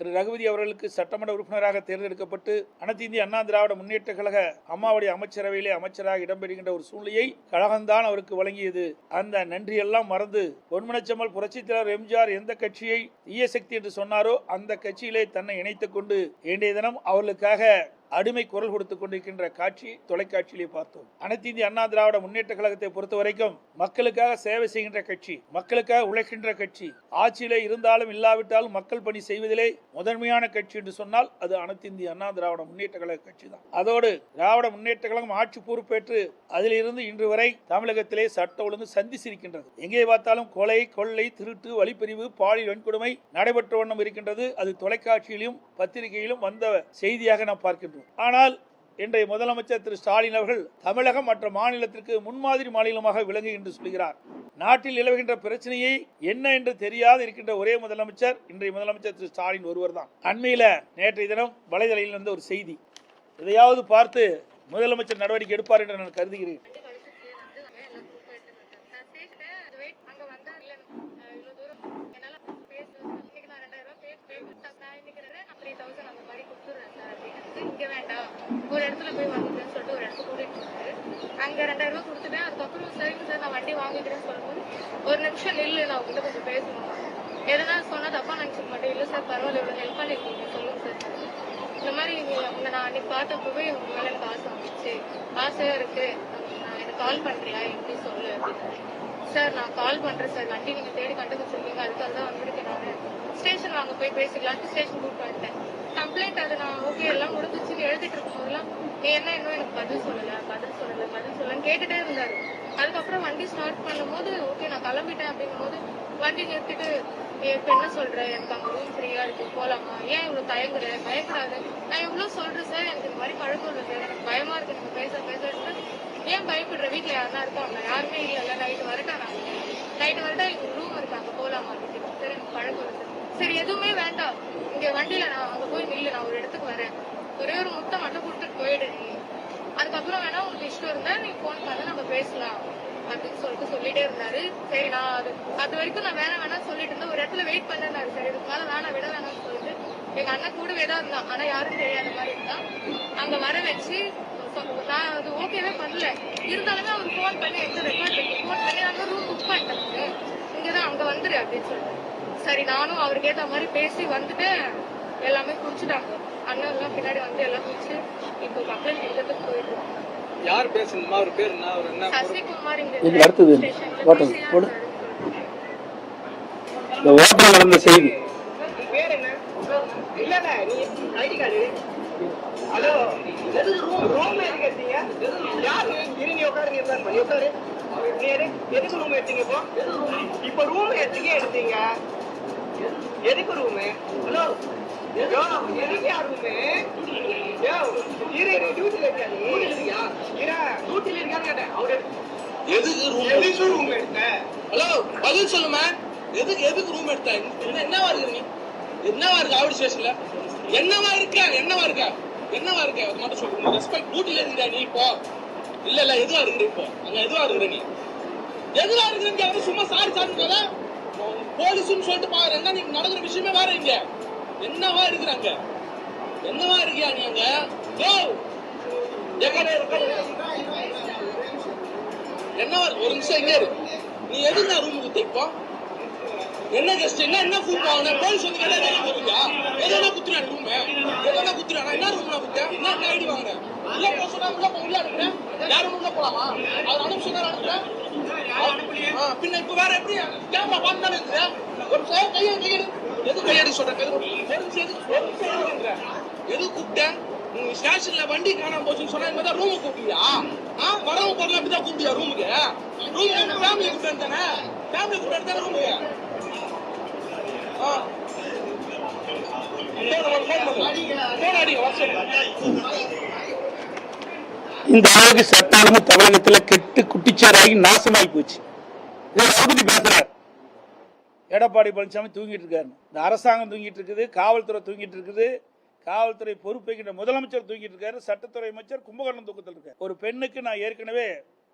திரு ரகுபதி அவர்களுக்கு சட்டமன்ற உறுப்பினராக தேர்ந்தெடுக்கப்பட்டு அனைத்து இந்திய அண்ணா திராவிட முன்னேற்ற கழக அம்மாவுடைய அமைச்சரவையிலே அமைச்சராக இடம்பெறுகின்ற ஒரு சூழ்நிலையை கழகம்தான் அவருக்கு வழங்கியது. அந்த நன்றியெல்லாம் மறந்து பொன்மனச்சம்மல் புரட்சித் தலைவர் எம்ஜிஆர் எந்த கட்சியை தீய சக்தி என்று சொன்னாரோ அந்த கட்சியிலே தன்னை இணைத்துக் கொண்டு இன்றைய தினம் அவர்களுக்காக அடிமை குரல் கொடுத்துக் கொண்டிருக்கின்ற காட்சி தொலைக்காட்சியிலே பார்த்தோம். அனைத்து இந்திய அண்ணா திராவிட முன்னேற்ற கழகத்தை பொறுத்த வரைக்கும் மக்களுக்காக சேவை செய்கின்ற கட்சி மக்களுக்காக உழைக்கின்ற கட்சி ஆட்சியிலே இருந்தாலும் இல்லாவிட்டாலும் மக்கள் பணி செய்வதிலே முதன்மையான கட்சி என்று சொன்னால் அது அனைத்து இந்திய அண்ணா திராவிட முன்னேற்ற கழக கட்சி தான். அதோடு திராவிட முன்னேற்ற கழகம் ஆட்சி பொறுப்பேற்று அதிலிருந்து இன்று வரை தமிழகத்திலே சட்ட ஒழுங்கு சந்திச்சிருக்கின்றது எங்கே பார்த்தாலும் கொலை கொள்ளை திருட்டு வழிப்பறிவு பாலியல் வன்கொடுமை நடைபெற்ற வண்ணம் இருக்கின்றது. அது தொலைக்காட்சியிலும் பத்திரிகையிலும் வந்த செய்தியாக நாம் பார்க்கின்றோம். ஆனால் இன்றைய முதலமைச்சர் திரு ஸ்டாலின் அவர்கள் தமிழகம் மற்ற மாநிலத்திற்கு முன்மாதிரி மாநிலமாக விளங்கு என்று சொல்கிறார். நாட்டில் நிலவுகின்ற பிரச்சனையை என்ன என்று தெரியாது இருக்கின்ற ஒரே முதலமைச்சர் இன்றைய முதலமைச்சர் திரு ஸ்டாலின் ஒருவர் தான். அண்மையில நேற்றைய தினம் வலைதளையில் இருந்த ஒரு செய்தி. இதையாவது பார்த்து முதலமைச்சர் நடவடிக்கை எடுப்பார் என்று நான் கருதுகிறேன். இங்க வேண்டாம். ஒரு இடத்துல போய் வாங்கிக்கிறேன்னு சொல்லிட்டு ஒரு இடத்துல கூட்டிட்டு போனாரு. அங்க ரெண்டாயிரம் ரூபாய் கொடுத்துட்டேன். அதுக்கப்புறம் சரிங்க சார் நான் வண்டி வாங்கிக்கிறேன்னு சொல்லும்போது ஒரு நிமிஷம் நில்லு நான் உங்ககிட்ட கொஞ்சம் பேசணும். எதனா சொன்னால் தப்பாக நினைச்சுக்க மாட்டேன். இல்ல சார் பரவாயில்ல இவ்வளவு ஹெல்ப் பண்ணிருக்கீங்க. சொல்லுங்க சார் இந்த மாதிரி நீங்க உங்களை நான் அன்னைக்கு பார்த்தப்பவே உங்க மேல எனக்கு ஆசை வந்துச்சு. ஆசையா இருக்கு. நான் எனக்கு கால் பண்றியா? எப்படி சொல்லு அப்படின்னு. சார் நான் கால் பண்றேன் சார் வண்டி நீங்க தேடி கண்டுபிடிச்சிருக்கீங்க அதுக்காக தான் வந்திருக்கேன் நான். ஸ்டேஷன் வாங்க போய் பேசிக்கலான்ட்டு ஸ்டேஷன் கூப்பிட்டு வந்துட்டேன். கம்ப்ளைண்ட் அது நான் அழுதுட்டு இருக்கும்போதெல்லாம் முடிஞ்சிச்சுன்னு என்ன இன்னும் எனக்கு பதில் சொல்லல பதில் சொல்லல பதில் சொல்லலன்னு கேட்டுட்டே இருந்தாரு. அதுக்கப்புறம் வண்டி ஸ்டார்ட் பண்ணும்போது ஓகே நான் கிளம்பிட்டேன் அப்படிங்கும்போது வண்டி நிறுத்திட்டு "ஏய், இப்ப என்ன சொல்ற? எனக்கு அங்க ரூம் ஃப்ரீயா இருக்கு போலாமா? ஏன் இவ்வளவு தயங்குற? பயப்படாது. நான் எவ்வளவு சொல்றேன் சார் எனக்கு இந்த மாதிரி பழக்கம் இல்லை சார் எனக்கு பயமா இருக்கு. எனக்கு பேச பேச ஏன் பயப்படுற? வீட்டுல யாருன்னா இருக்காங்க. யாருமே இல்லைல்ல நைட்டு வரட்டா நான் நைட்டு வரட்டா எங்க ரூம் இருக்கு. அங்க போலாமா? அப்படின்னு சரி எனக்கு பழக்கம் இல்லை சார் சரி எதுவுமே வேண்டாம். இங்க வண்டியில நான் அங்க போய் நில்லு. நான் ஒரு இடத்துக்கு வரேன். ஒரே ஒரு முட்டை மட்டும் கொடுத்துட்டு போயிடு அதுக்கப்புறம் வேணா உங்களுக்கு இஷ்டம் இருந்தா நீ போன் பண்ண நம்ம பேசலாம் அப்படின்னு சொல்லிட்டு சொல்லிட்டே இருந்தாரு. சரி நான் அது அது வரைக்கும் நான் வேணாம் வேணா சொல்லிட்டு இருந்தேன். ஒரு இடத்துல வெயிட் பண்ணிருந்தாரு. சரி இதுக்கு மேல வேணாம் விட வேணாம்னு சொல்லிட்டு. எங்க அண்ணன் கூடவே தான் இருந்தான். ஆனா யாரும் தெரியாத மாதிரி இருந்தான். அங்க வர வச்சு நான் அது ஓகேவே பண்ணல. இருந்தாலுமே அவர் ஃபோன் பண்ணி எடுத்து ரெக்கார்ட் பண்ணி ஃபோன் பண்ணி நாங்க ரூம் புக் பண்ணிட்டேன். இங்கதான் அங்க வந்துரு அப்படின்னு சொல்லிட்டு சரி நானும் அவருக்கு ஏத்த மாதிரி பேசி வந்துட்டு எல்லாமே குடிச்சுட்டாங்க அண்ணன் எல்லாம் பின்னாடி வந்து எல்லாம் குடிச்சு இப்போ கொடுக்கறதுக்கு போயிட்டு இருக்கோம். யார் பேசணுமா அவர் பேர் என்ன அவர் என்ன சசிகுமார் இங்க அடுத்தது ஓட்டம். ஆனாரு. இந்த ஓட்டம் நடந்த செய்தி. பேர் என்ன? இல்ல இல்ல நீ ஐடி கார்டு. ஹலோ எது ரூம் ரூம் எதுக்கு எடுத்தீங்க? யாரு? இரு நீ உட்காரு நீ உட்காரு நீ உட்காரு. எதுக்கு ரூம் எடுத்தீங்க இப்போ? இப்போ ரூம் எதுக்கே எடுத்தீங்க? எதுக்கு ரூம் ஹலோ எதுக்கு ரூம் நீ? எதுக்கு ரூம் எடுத்த? ஹலோ பதில் சொல்லுமா? எதுக்கு எதுக்கு ரூம் எடுத்த? என்ன என்னவா இருக்கு நீ? என்னவா இருக்கு ஆவடி ஸ்டேஷன்ல என்னவா இருக்க? என்னவா இருக்க? என்னவா இருக்க? அது மட்டும் சொல்லு. ரெஸ்பெக்ட் டியூட்டில இருக்கிற நீ இப்போ? இல்ல இல்ல எதுவா இருக்கிற இப்போ? அங்க எதுவா இருக்கிற நீ? எதுவா இருக்கிற அவரு சும்மா சாரி சாரி போலீஸ்னு சொல்லிட்டு பாக்குறேன் நீங்க நடக்கிற விஷயமே வேற இங்க. என்னவா இருக்கிறாங்க? என்னவா இருக்கியா நீ அங்க? என்னவா ஒரு நிமிஷம் எங்க இரு. நீ எது நான் ரூமுக்கு தைப்போ என்ன கெஸ்ட் என்ன என்ன ஃபுட் வாங்கின? போலீஸ் வந்து கேட்டா என்ன கொடுங்க எதனா குத்துறேன் ரூம் எதனா குத்துறேன். நான் என்ன ரூம்ல குத்தேன்? என்ன ஐடி வாங்குறேன் உள்ள போக சொன்னா உள்ள போ உள்ள அனுப்புறேன். யாரும் உள்ள போலாமா? அவர் அனுப்பி சொன்னா அனுப்புறேன். பின்ன இப்ப வேற எப்படி? கேமரா பார்த்தானே ஒரு கையை கையெடு எது கையெடு சொல்ற? எது எது கூப்பிட்டேன் உங்க ஸ்டேஷன்ல வண்டி காணாம போச்சுன்னு சொன்னா இந்த ரூமு கூப்பிட்டியா ஆ வரவங்க போறல அப்படிதான் கூப்பிட்டியா ரூமுக்கு ரூம் ஃபேமிலி கூப்பிட்டு தானே? ஃபேமிலி கூப்பிட்டு தானே ரூமுக்கு ஆ. போன அடிங்க இந்த அளவுக்கு சட்ட ஒழுங்கு தமிழகத்துல கெட்டு குட்டிச்சாராகி நாசமாகி போச்சு. ரகுபதி பேசுறார். எடப்பாடி பழனிசாமி தூங்கிட்டு இருக்காரு. இந்த அரசாங்கம் தூங்கிட்டு இருக்குது காவல்துறை தூங்கிட்டு இருக்குது. காவல்துறை பொறுப்பேற்கின்ற முதலமைச்சர் தூங்கிட்டு இருக்காரு சட்டத்துறை அமைச்சர் கும்பகர்ணம் தூக்கத்தில் இருக்காரு. ஒரு பெண்ணுக்கு நான் ஏற்கனவே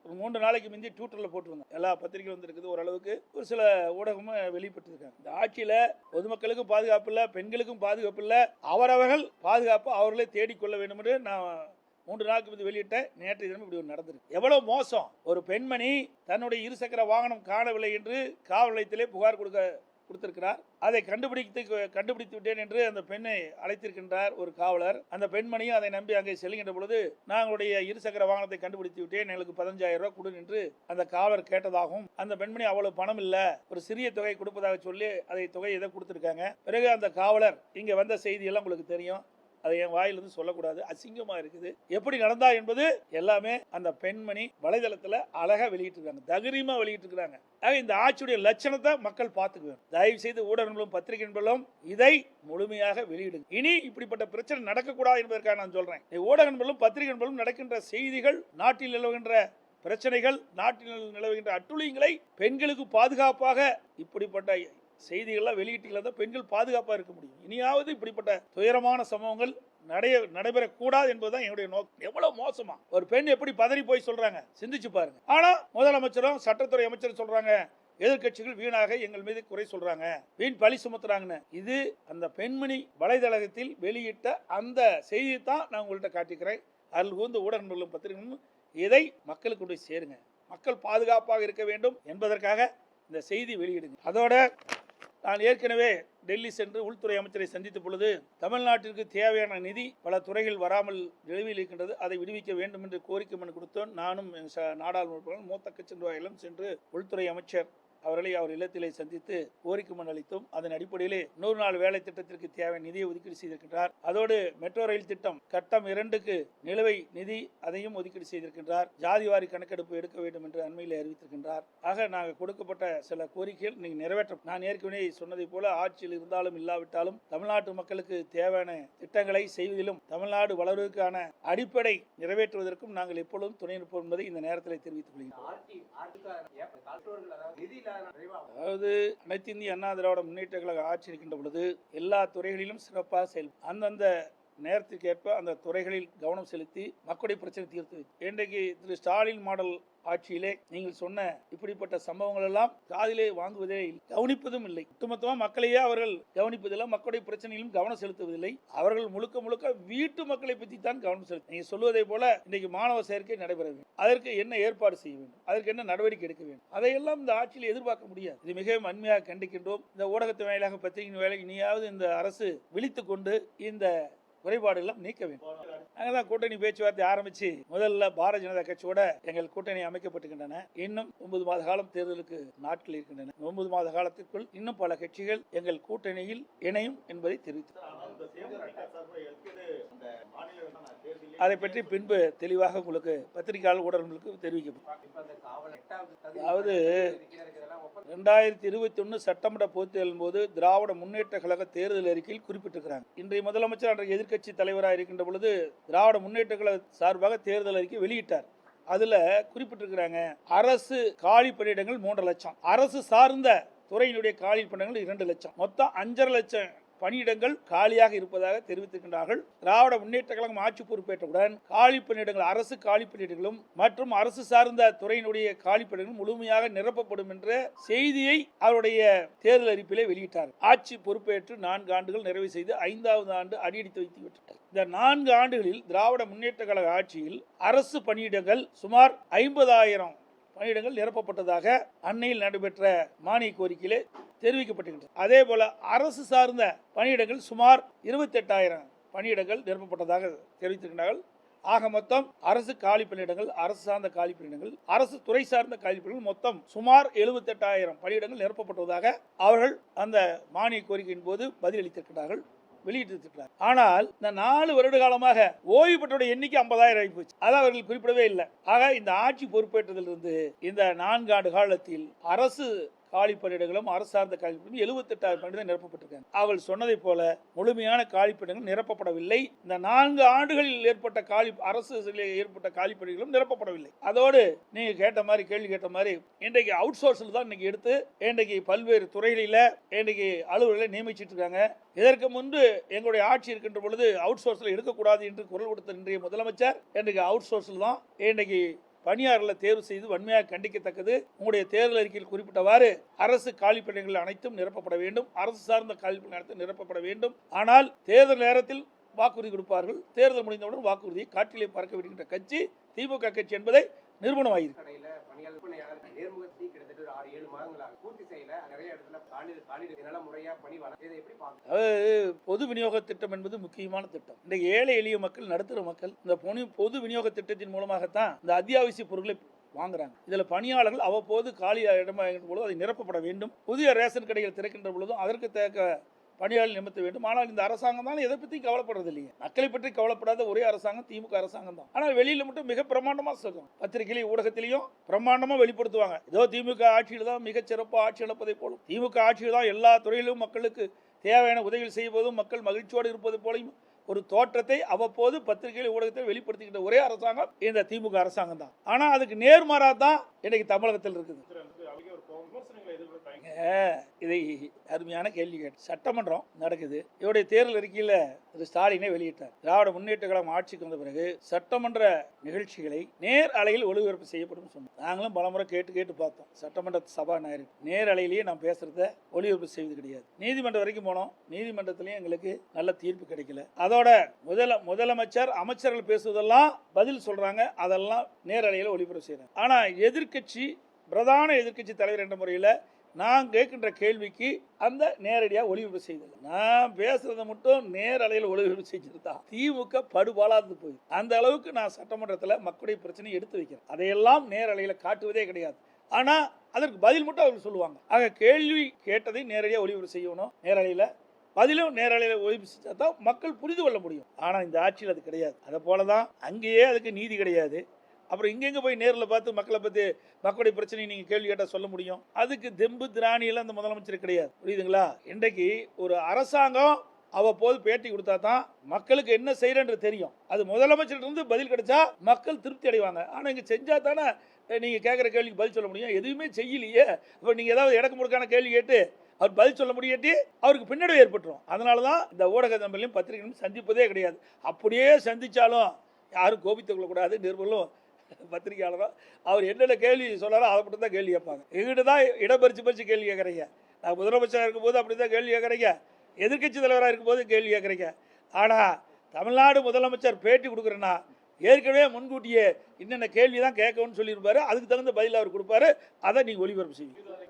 ஒரு மூன்று நாளைக்கு முந்தி ட்விட்டரில் போட்டிருந்தேன் எல்லா பத்திரிகையும் வந்திருக்குது. ஓரளவுக்கு ஒரு சில ஊடகமும் வெளிப்பட்டிருக்காங்க. இந்த ஆட்சியில் பொதுமக்களுக்கும் பாதுகாப்பு இல்லை பெண்களுக்கும் பாதுகாப்பு இல்லை அவரவர்கள் பாதுகாப்பு அவர்களே தேடிக்கொள்ள வேண்டும் என்று நான் மூன்று நாளுக்கு முந்தி வெளியிட்ட நேற்றைய தினம் இப்படி ஒரு நடந்திருக்கு. எவ்வளவு மோசம். ஒரு பெண்மணி தன்னுடைய இருசக்கர வாகனம் காணவில்லை என்று காவல் நிலையத்திலே புகார் கொடுக்க கொடுத்திருக்கிறார். அதை கண்டுபிடித்து கண்டுபிடித்து விட்டேன் என்று அந்த பெண்ணை அழைத்திருக்கின்றார் ஒரு காவலர். அந்த பெண்மணியும் அதை நம்பி அங்கே செல்கின்ற பொழுது நாங்களுடைய இருசக்கர வாகனத்தை கண்டுபிடித்து விட்டேன். எங்களுக்கு பதினஞ்சாயிரம் ரூபாய் கொடு என்று அந்த காவலர் கேட்டதாகவும் அந்த பெண்மணி அவ்வளவு பணம் இல்லை. ஒரு சிறிய தொகை கொடுப்பதாக சொல்லி அதை தொகை எதை கொடுத்திருக்காங்க. பிறகு அந்த காவலர் இங்க வந்த செய்தியெல்லாம் உங்களுக்கு தெரியும். அதை என் வாயிலிருந்து சொல்லக்கூடாது. அசிங்கமாக இருக்குது. எப்படி நடந்தா என்பது எல்லாமே அந்த பெண்மணி வலைதளத்தில் அழகாக வெளியிட்டிருக்காங்க. தகரியமாக வெளியிட்டிருக்கிறாங்க. ஆக இந்த ஆட்சியுடைய லட்சணத்தை மக்கள் பார்த்துக்குவேன். தயவு செய்து ஊடகங்களும் பத்திரிகை நண்பர்களும் இதை முழுமையாக வெளியிடுங்க. இனி இப்படிப்பட்ட பிரச்சனை நடக்கக்கூடாது என்பதற்காக நான் சொல்கிறேன் ஊடக நண்பர்களும் பத்திரிகை நண்பர்களும் நடக்கின்ற செய்திகள் நாட்டில் நிலவுகின்ற பிரச்சனைகள் நாட்டில் நிலவுகின்ற அட்டுழியங்களை பெண்களுக்கு பாதுகாப்பாக இப்படிப்பட்ட செய்திகள்லாம் வெளியீட்டில் தான் பெண்கள் பாதுகாப்பாக இருக்க முடியும். இனியாவது இப்படிப்பட்ட துயரமான சம்பவங்கள் நடைய நடைபெறக்கூடாது என்பதுதான் என்னுடைய நோக்கம். எவ்வளவு மோசமா? ஒரு பெண் எப்படி பதறி போய் சொல்றாங்க? சிந்திச்சு பாருங்க. ஆனா முதலமைச்சரும் சட்டத்துறை அமைச்சரும் சொல்றாங்க எதிர்க்கட்சிகள் வீணாக எங்கள் மீது குறை சொல்றாங்க. வீண் பழி சுமத்துறாங்கன்னு. இது அந்த பெண்மணி வலைதளத்தில் வெளியிட்ட அந்த செய்தியை தான் நான் உங்கள்கிட்ட காட்டிக்கிறேன். அதில் வந்து ஊடக பத்திரிகைகளும் இதை மக்களுக்கு கொண்டு சேருங்க. மக்கள் பாதுகாப்பாக இருக்க வேண்டும் என்பதற்காக இந்த செய்தி வெளியிடுங்க. அதோட நான் ஏற்கனவே டெல்லி சென்று உள்துறை அமைச்சரை சந்தித்த பொழுது தமிழ்நாட்டிற்கு தேவையான நிதி பல துறைகள் வராமல் நிலுவையில் இருக்கின்றது அதை விடுவிக்க வேண்டும் என்று கோரிக்கை மனு கொடுத்தோம். நானும் நாடாளுமன்ற மூத்த கட்சி நிர்வாகிகளும் சென்று உள்துறை அமைச்சர் அவர்களை அவர் இல்லத்திலே சந்தித்து கோரிக்கை மனு அளித்தும் அதன் அடிப்படையிலே நூறு நாள் வேலை திட்டத்திற்கு தேவை நிதியை ஒதுக்கீடு செய்திருக்கின்றார். அதோடு மெட்ரோ ரயில் திட்டம் கட்டம் இரண்டுக்கு நிலுவை நிதி அதையும் ஒதுக்கீடு செய்திருக்கின்றார். ஜாதிவாரி கணக்கெடுப்பு எடுக்க வேண்டும் என்று அண்மையில் அறிவித்திருக்கின்றார். ஆக நாங்கள் கொடுக்கப்பட்ட சில கோரிக்கைகள் நீங்கள் நிறைவேற்ற நான் ஏற்கனவே சொன்னதை போல ஆட்சியில் இருந்தாலும் இல்லாவிட்டாலும் தமிழ்நாட்டு மக்களுக்கு தேவையான திட்டங்களை செய்வதிலும் தமிழ்நாடு வளர்வதற்கான அடிப்படை நிறைவேற்றுவதற்கும் நாங்கள் எப்பொழுதும் துணை நிற்போம் என்பதை இந்த நேரத்தில் தெரிவித்துக் கொள்கிறோம் அதாவது அனைத்து இந்திய அண்ணா திராவிட முன்னேற்ற கழக ஆட்சி இருக்கின்ற பொழுது எல்லா துறைகளிலும் சிறப்பாக செயல் அந்தந்த நேரத்திற்கேற்ப அந்த துறைகளில் கவனம் செலுத்தி மக்களுடைய பிரச்சனை தீர்த்து இன்றைக்கு திரு ஸ்டாலின் மாடல் ஆட்சியிலே நீங்கள் சொன்ன இப்படிப்பட்ட சம்பவங்கள் எல்லாம் காதிலே வாங்குவதே கவனிப்பதும் இல்லை. ஒட்டுமொத்தமாக மக்களையே அவர்கள் கவனிப்பதில்லை மக்களுடைய பிரச்சனையிலும் கவனம் செலுத்துவதில்லை. அவர்கள் முழுக்க முழுக்க வீட்டு மக்களை பற்றி தான் கவனம் செலுத்த நீங்க சொல்வதை போல இன்றைக்கு மாணவ சேர்க்கை நடைபெற வேண்டும். அதற்கு என்ன ஏற்பாடு செய்ய வேண்டும்? அதற்கு என்ன நடவடிக்கை எடுக்க வேண்டும்? அதையெல்லாம் இந்த ஆட்சியில் எதிர்பார்க்க முடியாது. இது மிகவும் அண்மையாக கண்டிக்கின்றோம். இந்த ஊடகத்தின் வாயிலாக பத்திரிகையின் வேலை இனியாவது இந்த அரசு விழித்துக்கொண்டு இந்த குறைபாடுகளை நீக்க வேண்டும். நாங்கள் தான் கூட்டணி பேச்சுவார்த்தை ஆரம்பிச்சு முதல்ல பாரதிய ஜனதா கட்சியோட எங்கள் கூட்டணி அமைக்கப்பட்டுகின்றன இன்னும் ஒன்பது மாத காலம் தேர்தலுக்கு நாட்கள் இருக்கின்றன. ஒன்பது மாத காலத்திற்குள் இன்னும் பல கட்சிகள் எங்கள் கூட்டணியில் இணையும் என்பதை தெரிவித்தார் அதை பற்றி பின்பு தெளிவாக உங்களுக்கு பத்திரிகையாளர் ஊடகங்களுக்கு தெரிவிக்கப்படும். அதாவது ரெண்டாயிரத்தி இருபத்தி ஒன்று சட்டமன்ற பொதுத் தேர்தலின் போது திராவிட முன்னேற்ற கழக தேர்தல் அறிக்கையில் குறிப்பிட்டிருக்கிறாங்க. இன்றைய முதலமைச்சர் அன்றைய எதிர்க்கட்சி தலைவராக இருக்கின்ற பொழுது திராவிட முன்னேற்ற கழக சார்பாக தேர்தல் அறிக்கை வெளியிட்டார். அதுல குறிப்பிட்டிருக்கிறாங்க அரசு காலி பணியிடங்கள் மூன்று லட்சம். அரசு சார்ந்த துறையினுடைய காலி பணியிடங்கள் இரண்டு லட்சம். மொத்தம் அஞ்சரை லட்சம் பணியிடங்கள் காலியாக இருப்பதாக தெரிவித்திருக்கின்றார்கள். திராவிட முன்னேற்ற கழகம் ஆட்சி பொறுப்பேற்றவுடன் காலி பணியிடங்கள் அரசு காலி பணியிடங்களும் மற்றும் அரசு சார்ந்த துறையினுடைய காலி பணியிடங்களும் முழுமையாக நிரப்பப்படும் என்ற செய்தியை அவருடைய தேர்தல் அறிப்பிலே வெளியிட்டார். ஆட்சி பொறுப்பேற்று நான்கு ஆண்டுகள் நிறைவு செய்து ஐந்தாவது ஆண்டு அடியெடுத்து வைத்து விட்டார். இந்த நான்கு ஆண்டுகளில் திராவிட முன்னேற்ற கழக ஆட்சியில் அரசு பணியிடங்கள் சுமார் ஐம்பதாயிரம் பணியிடங்கள் நிரப்பப்பட்டதாக அன்னையில் நடைபெற்ற மானிய கோரிக்கையிலே தெரிவிக்கப்பட்டிருக்கிறது அதே போல அரசு சார்ந்த பணியிடங்கள் சுமார் இருபத்தெட்டாயிரம் பணியிடங்கள் நிரப்பப்பட்டதாக தெரிவித்திருக்கிறார்கள். ஆக மொத்தம் அரசு காலி பணியிடங்கள் அரசு சார்ந்த காலி பணியிடங்கள் அரசு துறை சார்ந்த காலி பணியிடங்கள் மொத்தம் சுமார் எழுபத்தெட்டாயிரம் பணியிடங்கள் நிரப்பப்பட்டுள்ளதாக அவர்கள் அந்த மானிய கோரிக்கையின் போது பதிலளித்திருக்கிறார்கள் வெளியிட்டிருக்கிறார் ஆனால் இந்த நாலு வருட காலமாக ஓய்வு பெற்றோட எண்ணிக்கை ஐம்பதாயிரம் ஆகி போச்சு. அதை அவர்கள் குறிப்பிடவே இல்லை. ஆக இந்த ஆட்சி பொறுப்பேற்றதிலிருந்து இந்த நான்கு ஆண்டு காலத்தில் அரசு காலி பணியிடங்களும் அரசு சார்ந்த காலி பணியும் எழுபத்தெட்டாயிரம் பணியிடம் நிரப்பப்பட்டிருக்காங்க. அவள் சொன்னதை போல முழுமையான காலி பணியிடங்கள் நிரப்பப்படவில்லை. இந்த நான்கு ஆண்டுகளில் ஏற்பட்ட காலி அரசு ஏற்பட்ட காலி பணிகளும் நிரப்பப்படவில்லை. அதோடு நீங்க கேட்ட மாதிரி கேள்வி கேட்ட மாதிரி இன்றைக்கு அவுட் சோர்ஸில் தான் இன்னைக்கு எடுத்து இன்றைக்கு பல்வேறு துறைகளில் இன்றைக்கு அலுவலர்களை நியமிச்சிட்டு இருக்காங்க. இதற்கு முன்பு எங்களுடைய ஆட்சி இருக்கின்ற பொழுது அவுட் சோர்ஸில் எடுக்கக்கூடாது என்று குரல் கொடுத்த இன்றைய முதலமைச்சர் இன்றைக்கு அவுட் சோர்ஸில் தான் இன்றைக்கு பணியாளர்களை தேர்வு செய்து வன்மையாக கண்டிக்கத்தக்கது. உங்களுடைய தேர்தல் அறிக்கையில் குறிப்பிட்டவாறு அரசு காலிப்பணிகள் அனைத்தும் நிரப்பப்பட வேண்டும். அரசு சார்ந்த காலிப்பணிகள் அனைத்தும் நிரப்பப்பட வேண்டும். ஆனால் தேர்தல் நேரத்தில் வாக்குறுதி கொடுப்பார்கள். தேர்தல் முடிந்தவுடன் வாக்குறுதியை காற்றிலே பறக்க விடுகின்ற கட்சி திமுக கட்சி என்பதை நிறுவனமாயிருக்கு பணியாளர் விற்பனையாளர் நேர்முகத்தை கிட்டத்தட்ட ஒரு ஆறு ஏழு மாதங்களாக பூர்த்தி செய்யல. நிறைய இடத்துல காலிடு காலிடு இதனால முறையா பணி வளர இதை எப்படி பார்க்க அதாவது பொது விநியோக திட்டம் என்பது முக்கியமான திட்டம். இன்றைக்கு ஏழை எளிய மக்கள் நடுத்தர மக்கள் இந்த பொனி- பொது விநியோக திட்டத்தின் மூலமாகத்தான் இந்த அத்தியாவசிய பொருட்களை வாங்குறாங்க. இதில் பணியாளர்கள் அவ்வப்போது காலி இடமாகின்ற பொழுது அதை நிரப்பப்பட வேண்டும். புதிய ரேஷன் கடைகள் திறக்கின்ற பொழுதும் அதற்கு தேக்க பணியாளர் நிமித்த வேண்டும். ஆனால் இந்த அரசாங்கம் தான் எதை பற்றி கவலைப்படுறது இல்லையே மக்களை பற்றி கவலைப்படாத ஒரே அரசாங்கம் திமுக அரசாங்கம் தான். ஆனால் வெளியில் மட்டும் மிக பிரமாண்டமாக சொல்றோம் பத்திரிகையிலையும் ஊடகத்திலையும் பிரமாண்டமாக வெளிப்படுத்துவாங்க. ஏதோ திமுக ஆட்சியில் தான் மிகச்சிறப்பாக ஆட்சி இழப்பதை போலும் திமுக ஆட்சியில் தான் எல்லா துறையிலும் மக்களுக்கு தேவையான உதவிகள் செய்வதும் மக்கள் மகிழ்ச்சியோடு இருப்பது போலையும் ஒரு தோற்றத்தை அவ்வப்போது பத்திரிகையில் ஊடகத்தில் வெளிப்படுத்திக்கிட்ட ஒரே அரசாங்கம் இந்த திமுக அரசாங்கம் தான். ஆனால் அதுக்கு நேர்மாறாக தான் இன்னைக்கு தமிழகத்தில் இருக்குது. இதை அருமையான கேள்வி கேட்டு சட்டமன்றம் நடக்குது. இவருடைய தேர்தல் அறிக்கையில் திரு ஸ்டாலினை வெளியிட்டார். திராவிட முன்னேற்ற கழகம் ஆட்சிக்கு வந்த பிறகு சட்டமன்ற நிகழ்ச்சிகளை நேர் அலையில் ஒளிபரப்பு செய்யப்படும் சொன்னோம் நாங்களும் பலமுறை கேட்டு கேட்டு பார்த்தோம். சட்டமன்ற சபாநாயகர். நேர் அலையிலேயே நான் பேசுறத ஒளிபரப்பு செய்வது கிடையாது. நீதிமன்றம் வரைக்கும் போனோம். நீதிமன்றத்திலையும் எங்களுக்கு நல்ல தீர்ப்பு கிடைக்கல. அதோட முதல முதலமைச்சர் அமைச்சர்கள் பேசுவதெல்லாம் பதில் சொல்றாங்க. அதெல்லாம் நேரலையில் ஒளிபரப்பு செய்யறாங்க. ஆனா எதிர்க்கட்சி பிரதான எதிர்க்கட்சி தலைவர் என்ற முறையில் நான் கேட்கின்ற கேள்விக்கு அந்த நேரடியாக ஒளிபரப்பு செய்தது. நான் பேசுறத மட்டும் நேரலையில் ஒளிபரப்பு செஞ்சிருந்தா திமுக படுபாலாது போய் அந்த அளவுக்கு நான் சட்டமன்றத்தில் மக்களுடைய பிரச்சனையை எடுத்து வைக்கிறேன். அதையெல்லாம் நேரலையில் காட்டுவதே கிடையாது. ஆனால் அதற்கு பதில் மட்டும் அவர்கள் சொல்லுவாங்க. ஆக கேள்வி கேட்டதை நேரடியாக ஒளிபரப்பு செய்யணும். நேரலையில் பதிலும் நேரலையில் ஒளிபரப்பு செஞ்சால் தான் மக்கள் புரிந்து கொள்ள முடியும். ஆனால் இந்த ஆட்சியில் அது கிடையாது. அதை போல தான் அங்கேயே அதுக்கு நீதி கிடையாது. அப்புறம் இங்கெங்கே போய் நேரில் பார்த்து மக்களை பற்றி மக்களுடைய பிரச்சனையை நீங்கள் கேள்வி கேட்டால் சொல்ல முடியும். அதுக்கு தெம்பு திராணியெல்லாம் அந்த முதலமைச்சர் கிடையாது. புரியுதுங்களா? இன்றைக்கு ஒரு அரசாங்கம் அவ்வப்போது பேட்டி கொடுத்தா தான் மக்களுக்கு என்ன செய்யறன்ற தெரியும். அது முதலமைச்சர்கிட்ட இருந்து பதில் கிடைச்சா மக்கள் திருப்தி அடைவாங்க. ஆனால் இங்கே செஞ்சா தானே நீங்கள் கேட்குற கேள்விக்கு பதில் சொல்ல முடியும். எதுவுமே செய்யலையே. இப்போ நீங்கள் ஏதாவது இடக்கு முடுக்கான கேள்வி கேட்டு அவர் பதில் சொல்ல முடியாட்டி அவருக்கு பின்னடைவு ஏற்பட்டுரும். அதனால தான் இந்த ஊடக நம்பரையும் பத்திரிகைகளையும் சந்திப்பதே கிடையாது. அப்படியே சந்தித்தாலும் யாரும் கோபித்துக் கொள்ளக்கூடாது. நிருபர்களும் பத்திரிகையாளரும் அவர் என்னென்ன கேள்வி சொன்னாரோ அதை மட்டும் தான் கேள்வி கேட்பாங்க. எங்கிட்ட தான் இடம் பறிச்சு பறிச்சு கேள்வி கேட்குறீங்க. நான் முதலமைச்சராக இருக்கும்போது அப்படி தான் கேள்வி கேட்குறீங்க. எதிர்க்கட்சி தலைவராக இருக்கும்போது கேள்வி கேட்குறீங்க. ஆனால் தமிழ்நாடு முதலமைச்சர் பேட்டி கொடுக்குறேன்னா ஏற்கனவே முன்கூட்டியே என்னென்ன கேள்வி தான் கேட்கணும்னு சொல்லியிருப்பாரு. அதுக்கு தகுந்த பதில் அவர் கொடுப்பாரு. அதை நீங்கள் ஒளிபரப்பு செய்வீங்க.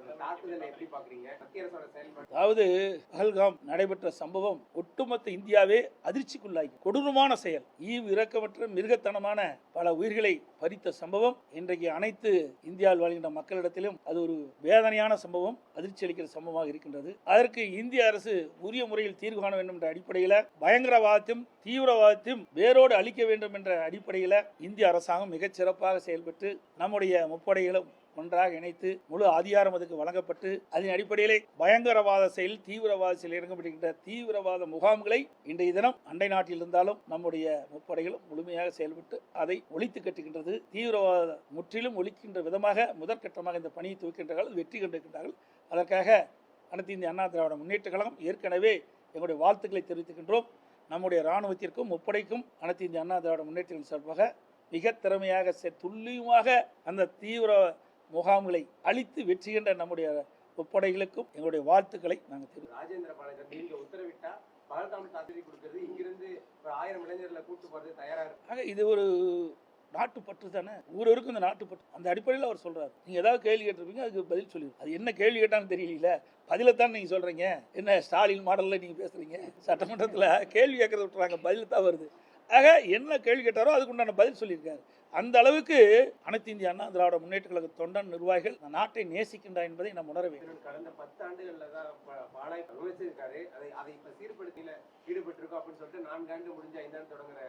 அதாவது பஹல்காம் நடைபெற்ற சம்பவம் ஒட்டுமொத்த இந்தியாவே அதிர்ச்சிக்குள்ளாகி கொடூரமான செயல். ஈவ் இரக்கமற்ற மிருகத்தனமான பல உயிர்களை பறித்த சம்பவம். இன்றைக்கு அனைத்து இந்தியாவில் வாழ்கின்ற மக்களிடத்திலும் அது ஒரு வேதனையான சம்பவம். அதிர்ச்சி அளிக்கிற சம்பவமாக இருக்கின்றது. அதற்கு இந்திய அரசு உரிய முறையில் தீர்வு காண வேண்டும் என்ற அடிப்படையில் பயங்கரவாதத்தையும் தீவிரவாதத்தையும் வேரோடு அழிக்க வேண்டும் என்ற அடிப்படையில் இந்திய அரசாங்கம் மிகச் சிறப்பாக செயல்பட்டு நம்முடைய முப்படைகளும் ஒன்றாக இணைத்து முழு அதிகாரம் அதுக்கு வழங்கப்பட்டு அதன் அடிப்படையிலே பயங்கரவாத செயல் தீவிரவாத செயல் இறங்கப்படுகின்ற தீவிரவாத முகாம்களை இன்றைய தினம் அண்டை நாட்டில் இருந்தாலும் நம்முடைய முப்படைகளும் முழுமையாக செயல்பட்டு அதை ஒழித்து கட்டுகின்றது. தீவிரவாத முற்றிலும் ஒழிக்கின்ற விதமாக முதற்கட்டமாக இந்த பணியை துவக்கின்றார்கள் வெற்றி கண்டிருக்கின்றார்கள். அதற்காக அனைத்து இந்திய அண்ணா திராவிட முன்னேற்ற கழகம் ஏற்கனவே எங்களுடைய வாழ்த்துக்களை தெரிவித்துக்கின்றோம். நம்முடைய இராணுவத்திற்கும் முப்படைக்கும் அனைத்து இந்திய அண்ணா திராவிட முன்னேற்றங்கள் சார்பாக மிக திறமையாக செ- துல்லியமாக அந்த தீவிர முகாம்களை அழித்து வெற்றிகின்ற நம்முடைய முப்படைகளுக்கும் எங்களுடைய வாழ்த்துக்களை நாங்கள் தெரிவிக்கிறோம். ராஜேந்திர பாலாஜி நீங்க உத்தரவிட்டா பகல்காம் தாக்குதல் கொடுக்கறது. இங்கிருந்து ஒரு ஆயிரம் இளைஞர்களை கூட்டு போறது தயாரா இருக்கு. ஆக இது ஒரு நாட்டுப்பற்று தானே? ஊரவருக்கும் இந்த நாட்டுப்பற்று. அந்த அடிப்படையில் அவர் சொல்றாரு. நீங்க ஏதாவது கேள்வி கேட்டிருப்பீங்க அதுக்கு பதில் சொல்லிடுங்க. அது என்ன கேள்வி கேட்டான்னு தெரியல பதிலைத்தான் நீங்க சொல்றீங்க. என்ன ஸ்டாலின் மாடல்ல நீங்க பேசுறீங்க? சட்டமன்றத்தில் கேள்வி கேட்கறத விட்டுறாங்க. பதில் தான் வருது. ஆக என்ன கேள்வி கேட்டாரோ அதுக்கு உண்டான பதில் சொல்லியிருக்காரு. அந்த அளவுக்கு அனைத்து இந்திய அண்ணா திராவிட முன்னேற்ற கழக தொண்டன் நிர்வாகிகள் இந்த நாட்டை நேசிக்கின்றா என்பதை நாம் உணர வேண்டும். கடந்த பத்து ஆண்டுகள்ல தான் ப- பாலாய் அதை அதை இப்ப சீர்படுத்தியில ஈடுபட்டிருக்கோம் அப்படின்னு சொல்லிட்டு நான்கு ஆண்டு முடிஞ்ச ஐந்தாண்டு தொடங்குற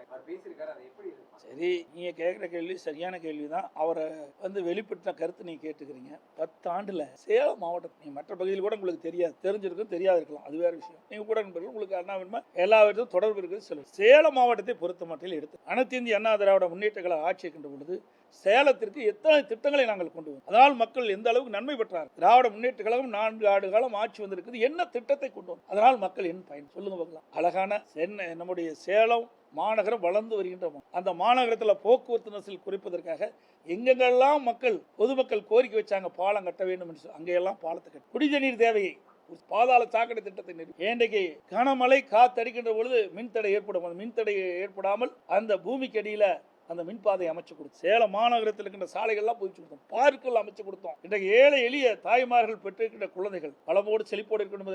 சரி நீங்க கேட்குற கேள்வி சரியான கேள்வி தான் அவரை வந்து வெளிப்படுத்த கருத்து நீங்க கேட்டுக்கிறீங்க. பத்து ஆண்டுல சேலம் மாவட்டம் நீங்க மற்ற பகுதியில் கூட உங்களுக்கு தெரியாது தெரிஞ்சிருக்கும் தெரியாது இருக்கலாம் அது வேற விஷயம். நீங்க கூட நண்பர்கள் உங்களுக்கு அண்ணா வேணுமா? எல்லா விதத்தும் தொடர்பு இருக்குது சொல்லுங்க சேலம் மாவட்டத்தை பொறுத்த மட்டில் எடுத்து அனைத்து இந்திய அண்ணா திராவிட முன்னேற்றங்களை கழக ஆட்சி இருக்கின்ற பொழுது சேலத்திற்கு எத்தனை திட்டங்களை நாங்கள் கொண்டு வந்தோம்? அதனால் மக்கள் எந்த அளவுக்கு நன்மை பெற்றார் திராவிட முன்னேற்ற கழகம் நான்கு ஆண்டு காலம் ஆட்சி வந்திருக்குது. என்ன திட்டத்தை கொண்டு வந்தோம்? அதனால் மக்கள் என்ன பயன்? சொல்லுங்க பார்க்கலாம். அழகான சென்னை நம்முடைய சேலம் மாநகரம் வளர்ந்து வருகின்றோம் அந்த மாநகரத்தில் போக்குவரத்து நெரிசல் குறைப்பதற்காக எங்கெங்கெல்லாம் மக்கள் பொதுமக்கள் கோரிக்கை வச்சாங்க பாலம் கட்ட வேண்டும் என்று அங்கெல்லாம் பாலத்தை கட்ட குடிநீர் தேவையை ஒரு பாதாள சாக்கடை திட்டத்தை நிறுவி இன்றைக்கு கனமழை காத்தடிக்கின்ற பொழுது மின்தடை ஏற்படும். அந்த மின்தடை ஏற்படாமல் அந்த பூமிக்கு அடியில் அந்த மின்பாதை அமைச்சு கொடுத்தோம் சேலம் மாநகரத்தில் இருக்கின்ற சாலைகள்லாம் புதிச்சு கொடுத்தோம். பார்க்குகள் அமைச்சு கொடுத்தோம். இன்றைக்கு ஏழை எளிய தாய்மார்கள் பெற்றிருக்கின்ற குழந்தைகள் வளமோடு செழிப்போடு இருக்கணும்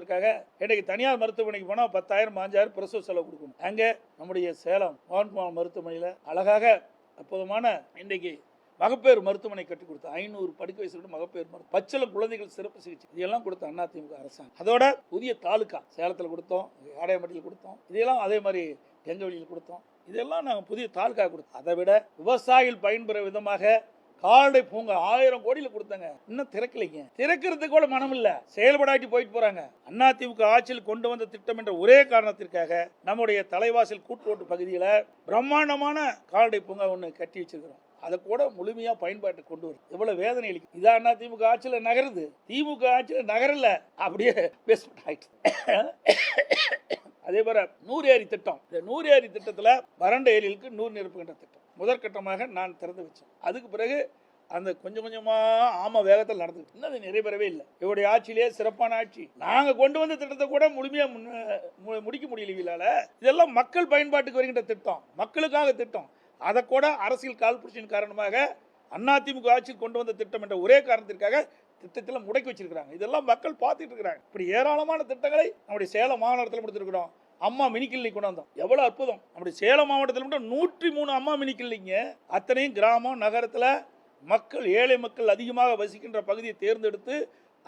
இன்றைக்கு தனியார் மருத்துவமனைக்கு போனால் பத்தாயிரம் பாஞ்சாயிரம் பிரசவ செலவு கொடுக்கணும். அங்கே நம்முடைய சேலம் மோகன்குமார் மருத்துவமனையில் அழகாக அற்புதமான இன்றைக்கு மகப்பேறு மருத்துவமனை கட்டி கொடுத்தோம் ஐநூறு படுக்கை வயசு மகப்பேறு மருத்துவம் பச்சிளம் குழந்தைகள் சிறப்பு சிகிச்சை இதெல்லாம் கொடுத்த அதிமுக அரசாங்கம். அதோட புதிய தாலுக்கா சேலத்தில் கொடுத்தோம் ஆடையம்பட்டியில் கொடுத்தோம். இதெல்லாம் அதே மாதிரி கெங்கவெளியில் கொடுத்தோம். இதெல்லாம் நாங்கள் புதிய தாலுக்கா கொடுத்தோம். அதை விட விவசாயிகள் பயன்பெற விதமாக கால்நடை பூங்கா ஆயிரம் கோடியில கொடுத்தாங்க. இன்னும் திறக்கலைங்க. திறக்கிறதுக்கு கூட மனம் இல்ல. செயல்படாட்டி போயிட்டு போறாங்க. அதிமுக ஆட்சியில் கொண்டு வந்த திட்டம் என்ற ஒரே காரணத்திற்காக நம்முடைய தலைவாசல் கூட்டுரோட்டு பகுதியில பிரம்மாண்டமான கால்நடை பூங்கா ஒன்று கட்டி வச்சிருக்கிறோம். அதை கூட முழுமையாக பயன்பாட்டு கொண்டு வரும். எவ்வளோ வேதனை அளிக்கும். இதான் திமுக ஆட்சியில் நகருது. திமுக ஆட்சியில் நகரல. அப்படியே பேஸ்மெண்ட் ஆயிடுச்சு. அதே போல நூறு ஏரி திட்டம். இந்த நூறு ஏரி திட்டத்தில் வறண்ட ஏரிகளுக்கு நூறு நிரப்புகின்ற திட்டம். முதற்கட்டமாக நான் திறந்து வச்சேன். அதுக்கு பிறகு அந்த கொஞ்சம் கொஞ்சமாக ஆம வேகத்தில் நடந்துட்டு இன்னும் அது நிறைவேறவே இல்லை. இவருடைய ஆட்சியிலே சிறப்பான ஆட்சி. நாங்கள் கொண்டு வந்த திட்டத்தை கூட முழுமையாக மு- முடிக்க முடியல இதெல்லாம் மக்கள் பயன்பாட்டுக்கு வருகின்ற திட்டம். மக்களுக்காக திட்டம். அதை கூட அரசியல் கால்புரட்சியின் காரணமாக அதிமுக ஆட்சியில் கொண்டு வந்த திட்டம் என்ற ஒரே காரணத்திற்காக திட்டத்தில் முடக்கி வச்சிருக்கிறாங்க. இதெல்லாம் மக்கள் பார்த்துட்டு இருக்கிறாங்க. இப்படி ஏராளமான திட்டங்களை நம்முடைய சேலம் மாநகரத்தில் கொடுத்துருக்கிறோம் அம்மா மினி கிளினிக் கொண்டு வந்தோம் எவ்வளோ அற்புதம். நம்முடைய சேலம் மாவட்டத்தில் மட்டும் நூற்றி மூணு அம்மா மினி கிளினிங்க அத்தனையும் கிராமம் நகரத்தில் மக்கள் ஏழை மக்கள் அதிகமாக வசிக்கின்ற பகுதியை தேர்ந்தெடுத்து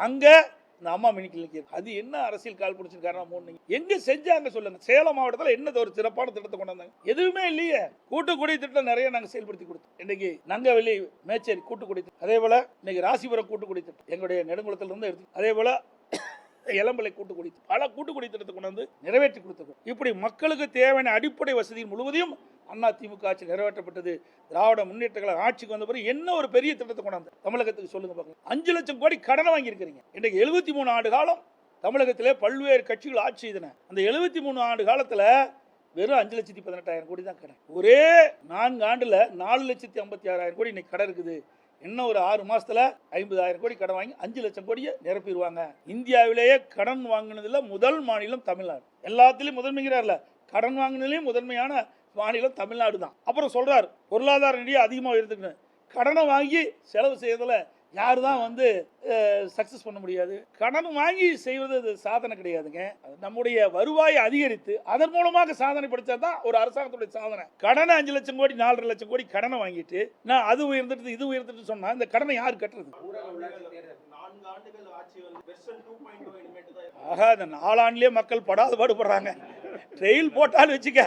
அங்கே இந்த அம்மா மினிக்கு கிளினிக் அது என்ன அரசியல் கால் பிடிச்சிருக்காருன்னா மூணு எங்க செஞ்சாங்க சொல்லுங்க. சேலம் மாவட்டத்தில் என்ன ஒரு சிறப்பான திட்டத்தை கொண்டு வந்தாங்க? எதுவுமே இல்லையே. கூட்டுக்குடி திட்டம் நிறைய நாங்கள் செயல்படுத்தி கொடுத்தோம். இன்னைக்கு நங்கவெளி மேச்சேரி கூட்டுக்குடி அதே போல இன்னைக்கு ராசிபுரம் கூட்டுக்குடி திட்டம். எங்களுடைய நெடுங்குளத்திலிருந்து எடுத்து அதே போல இளம்பலை கூட்டுக்குடி திட்டம். பல கூட்டுக்குடி திட்டத்தை கொண்டு வந்து நிறைவேற்றி கொடுத்தோம் இப்படி மக்களுக்கு தேவையான அடிப்படை வசதி முழுவதையும் அண்ணா திமுக ஆட்சி நிறைவேற்றப்பட்டது. திராவிட முன்னேற்றங்கள் ஆட்சிக்கு வந்த பிறகு என்ன ஒரு பெரிய திட்டத்தை கொண்டாந்து தமிழகத்துக்கு சொல்லுங்க பார்க்கலாம் அஞ்சு லட்சம் கோடி கடனை வாங்கியிருக்கிறீங்க. இன்றைக்கு எழுபத்தி மூணு ஆண்டு காலம் தமிழகத்திலே பல்வேறு கட்சிகள் ஆட்சி செய்தன. அந்த எழுபத்தி மூணு ஆண்டு காலத்தில் வெறும் அஞ்சு லட்சத்தி பதினெட்டாயிரம் கோடி தான் கடன். ஒரே நான்கு ஆண்டில் நாலு லட்சத்தி ஐம்பத்தி ஆறாயிரம் கோடி இன்னைக்கு கடன் இருக்குது. இன்னும் ஒரு ஆறு மாசத்துல ஐம்பதாயிரம் கோடி கடன் வாங்கி அஞ்சு லட்சம் கோடியை நிரப்பிடுவாங்க. இந்தியாவிலேயே கடன் வாங்கினதுல முதல் மாநிலம் தமிழ்நாடு. எல்லாத்துலேயும் முதன்மைங்கிறார்ல. கடன் வாங்கினதுலேயும் முதன்மையான மாநிலம் தமிழ்நாடு தான் அப்புறம் சொல்றார் பொருளாதார நிதியை அதிகமாக இருந்துக்கணும் கடனை வாங்கி செலவு செய்யறதுல யாரு தான் வந்து சக்சஸ் பண்ண முடியாது. கடன் வாங்கி செய்வது அது சாதனை கிடையாதுங்க. அது நம்முடைய வருவாயை அதிகரித்து அதன் மூலமாக சாதனை படிச்சா தான் ஒரு அரசாங்கத்துடைய சாதனை. கடனை அஞ்சு லட்சம் கோடி நாலரை லட்சம் கோடி கடனை வாங்கிட்டு நான் அது உயர்ந்துட்டு இது உயர்ந்துட்டு சொன்னா இந்த கடனை யார் கட்டுறது? ஆகா இந்த நாலாண்டுலயே மக்கள் படாத பாடுபடுறாங்க ட்ரெயில் போட்டாலும் வச்சுக்க.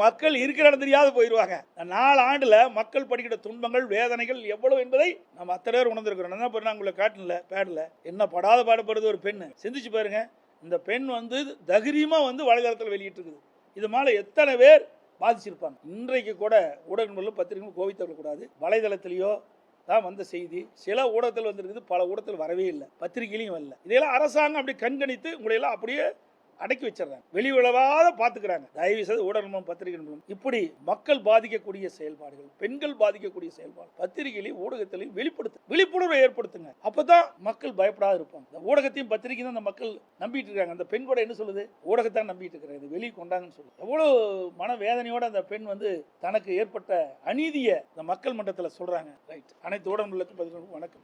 மக்கள் இருக்கிற இடம் தெரியாது போயிடுவாங்க நாலு ஆண்டில் மக்கள் படிக்கிற துன்பங்கள் வேதனைகள் எவ்வளவு என்பதை நம்ம அத்தனை பேர் உணர்ந்திருக்கிறோம். என்ன பண்ண உங்களை காட்டல பேடல. என்ன படாத பாடுபடுறது ஒரு பெண் சிந்திச்சு பாருங்க. இந்த பெண் வந்து தகிரியமாக வந்து வலைதளத்தில் வெளியிட்டு இருக்குது இது மேல எத்தனை பேர் பாதிச்சிருப்பாங்க. இன்றைக்கு கூட ஊடகங்களும் பத்திரிகைகளும் கோவித்தவிடக்கூடாது வலைதளத்திலேயோ தான் வந்த செய்தி. சில ஊடகத்தில் வந்திருக்குது பல ஊடகத்தில் வரவே இல்லை. பத்திரிகையிலையும் வரல. இதையெல்லாம் அரசாங்கம் அப்படி கண்கணித்து உங்களையெல்லாம் அப்படியே அடக்கி வச்சிடுறாங்க. வெளி உளவாத பார்த்துக்கிறாங்க. தயவு செய்து ஊடகமும் பத்திரிகை நிறுவனம். இப்படி மக்கள் பாதிக்கக்கூடிய செயல்பாடுகள் பெண்கள் பாதிக்கக்கூடிய செயல்பாடு பத்திரிகையிலையும் ஊடகத்திலையும் வெளிப்படுத்து விழிப்புணர்வை ஏற்படுத்துங்க. அப்பதான் மக்கள் பயப்படாத இருப்பாங்க. இந்த ஊடகத்தையும் பத்திரிகையும் தான் அந்த மக்கள் நம்பிட்டு இருக்காங்க. அந்த பெண் கூட என்ன சொல்லுது? ஊடகத்தான் நம்பிட்டு இருக்கிறாங்க. இது வெளியே கொண்டாங்கன்னு சொல்லுது. எவ்வளவு மன வேதனையோட அந்த பெண் வந்து தனக்கு ஏற்பட்ட அநீதியை இந்த மக்கள் மன்றத்தில் சொல்றாங்க. ரைட். அனைத்து ஊடகங்களுக்கும் பதினொன்று வணக்கம்.